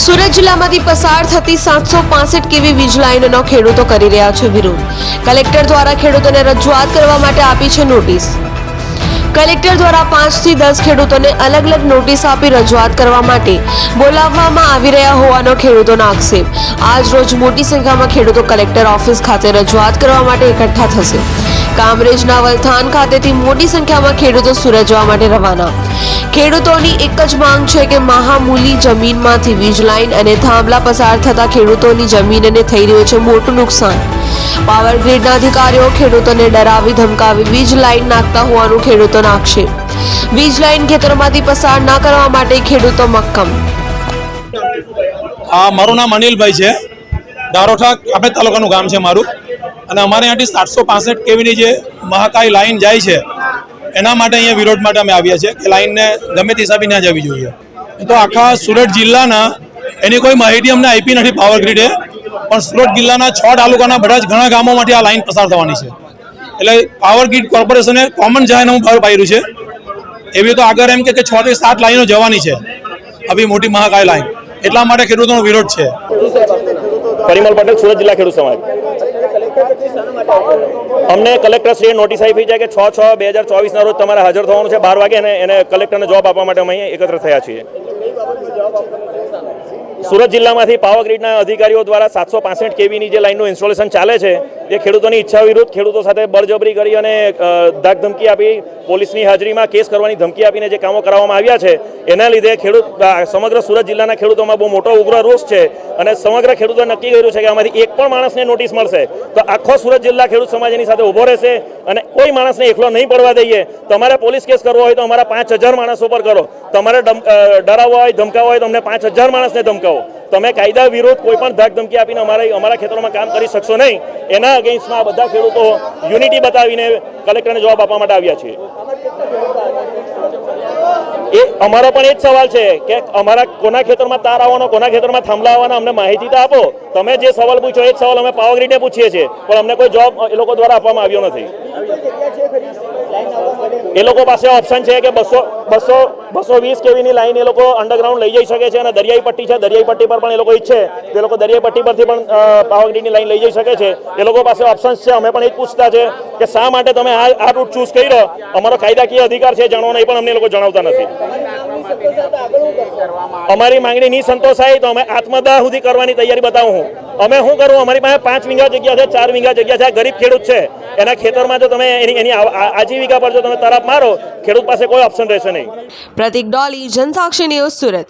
સુરત જિલ્લામાંથી પસાર થતી સાતસો પાસઠ કેવી વીજ લાઇનનો ખેડૂતો કરી રહ્યા છે વિરોધ. કલેક્ટર દ્વારા ખેડૂતોને રજૂઆત કરવા માટે આપી છે નોટિસ. કલેક્ટર દ્વારા પાંચથી દસ ખેડૂતોને અલગ અલગ નોટિસ આપી રજૂઆત કરવા માટે બોલાવવામાં આવી રહ્યા હોવાનો ખેડૂતોનો આક્ષેપ. આજ રોજ મોટી સંખ્યામાં ખેડૂતો કલેક્ટર ઓફિસ ખાતે રજૂઆત કરવા માટે એકઠા થશે. કામરેજના વલથાન ખાતેથી મોટી સંખ્યામાં ખેડૂતો સુરત જવા માટે રવાના. ખેડૂતોની એક જ માંગ છે કે મહામૂલી જમીનમાંથી વીજ લાઇન અને થાંભલા પસાર થતા ખેડૂતોની જમીનને થઈ રહ્યું છે મોટું નુકસાન. પાવર ગ્રીડના અધિકારીઓ ખેડૂતોને ડરાવી ધમકાવી વીજ લાઇન નાખતા હોવાનું ખેડૂતોનો આક્ષેપ. વીજ લાઇન ખેતરોમાંથી પસાર ના કરવા માટે ખેડૂતો મક્કમ. હા, મારું નામ અનિલભાઈ છે. દારોઠા આપણે તાલુકાનું ગામ છે મારું. અને અમારે અહીંયાથી સાતસો પાસઠ કેવીની જે મહાકાય લાઈન જાય છે, એના માટે અહીંયા વિરોધ માટે અમે આવ્યા છીએ કે લાઈનને ગમે તે હિસાબે ના જવી જોઈએ. તો આખા સુરત જિલ્લાના એની કોઈ માહિતી અમને આપી નથી પાવર ગ્રીડે, પણ સુરત જિલ્લાના છ તાલુકાના બધા જ ઘણા ગામોમાંથી આ લાઈન પસાર થવાની છે. એટલે પાવર ગ્રીડ કોર્પોરેશને કોમન જાહેરનામું બહાર પાડ્યું છે. એવી તો આગળ એમ કે છ થી સાત લાઈનો જવાની છે, આવી મોટી મહાકાય લાઈન. એટલા માટે ખેડૂતોનો વિરોધ છે. પરિમલ પટેલ, સુરત જિલ્લા ખેડૂત સમાજ. અમને કલેક્ટર શ્રીએ નોટિસ આપી છે કે છ છ બે હજાર ચોવીસના રોજ તમારે હાજર થવાનું છે. બાર વાગે અને એને કલેક્ટરને જવાબ આપવા માટે અમે એકત્ર થયા છીએ. સુરત જિલ્લામાંથી પાવર ગ્રીડના અધિકારીઓ દ્વારા સાતસો પાસઠ કેવીની જે લાઇનનું ઇન્સ્ટોલેશન ચાલે છે એ ખેડૂતોની ઈચ્છા વિરુદ્ધ ખેડૂતો સાથે બળજબરી કરી અને અ, ધાક ધમકી આપી પોલીસની હાજરીમાં કેસ કરવાની ધમકી આપીને જે કામો કરાવવામાં આવ્યા છે એના લીધે ખેડૂત સમગ્ર સુરત જિલ્લાના ખેડૂતોમાં બહુ મોટો ઉગ્ર રોષ છે અને સમગ્ર ખેડૂતો નક્કી કર્યું છે કે આમાંથી એક પણ માણસને નોટિસ મળશે. તો આખો સુરત જિલ્લા ખેડૂત સમાજ એની સાથે ઊભો રહેશે અને કોઈ માણસને એકલો નહીં પડવા દઈએ. તમારે પોલીસ કેસ કરવો હોય તો અમારા પાંચ હજાર માણસો પર કરો. તમારે ડરાવવા હોય ધમકાવવા હોય તો અમને પાંચ હજાર માણસને ધમકાવો. તમે કાયદા વિરોધ કોઈ પણ ધાક ધમકી આપીને અમારા અમારા ખેતરોમાં કામ કરી શકશો નહીં. એના અગેન્સ્ટમાં બધા ખેડૂતો યુનિટી બતાવીને કલેક્ટરને જવાબ આપવા માટે આવ્યા છે. એ અમારો પણ એ જ સવાલ છે કે અમારા કોના ખેતરમાં તાર આવવાનો, કોના ખેતરમાં થાંભલા આવવાના, અમને માહિતી તો આપો. તમે જે સવાલ પૂછો એ જ સવાલ અમે પાવર ગ્રીડને પૂછીએ છીએ, પણ અમને કોઈ જવાબ એ લોકો દ્વારા આપવામાં આવ્યો નથી. એ લોકો પાસે ઓપ્શન છે કે બસો બસો બસો વીસ કેવીની લાઈન એ લોકો અંડરગ્રાઉન્ડ લઈ જઈ શકે છે અને દરિયાઈ પટ્ટી છે. દરિયાઈ પટ્ટી પર પણ એ લોકો ઈચ્છે. એ લોકો દરિયાઈ પટ્ટી પરથી પણ પાવાગઢની લાઈન લઈ જઈ શકે છે. એ લોકો પાસે ઓપ્શન્સ છે. અમે પણ એ પૂછતા છે કે શા માટે તમે આ આ રૂટ ચૂઝ કર્યો? અમારો કાયદાકીય અધિકાર છે. જાણવાનો એ પણ અમને લોકો જણાવતા નથી. અમારી માંગણી નહીં સંતોષાય તો અમે આત્મદાહ સુધી કરવાની તૈયારી બતાવું હું. અમે શું કરું અમારી પાસે પાંચ વીઘા જગ્યા છે, ચાર વીઘા જગ્યા છે. ગરીબ ખેડૂત છે. એના ખેતરમાં જો તમે એની એની આજીવિકા પર જો તમે તરફ મારો, ખેડૂત પાસે કોઈ ઓપ્શન રહેશે નહીં. પ્રતિક ડોલી, જનસાક્ષી ન્યૂઝ સુરત.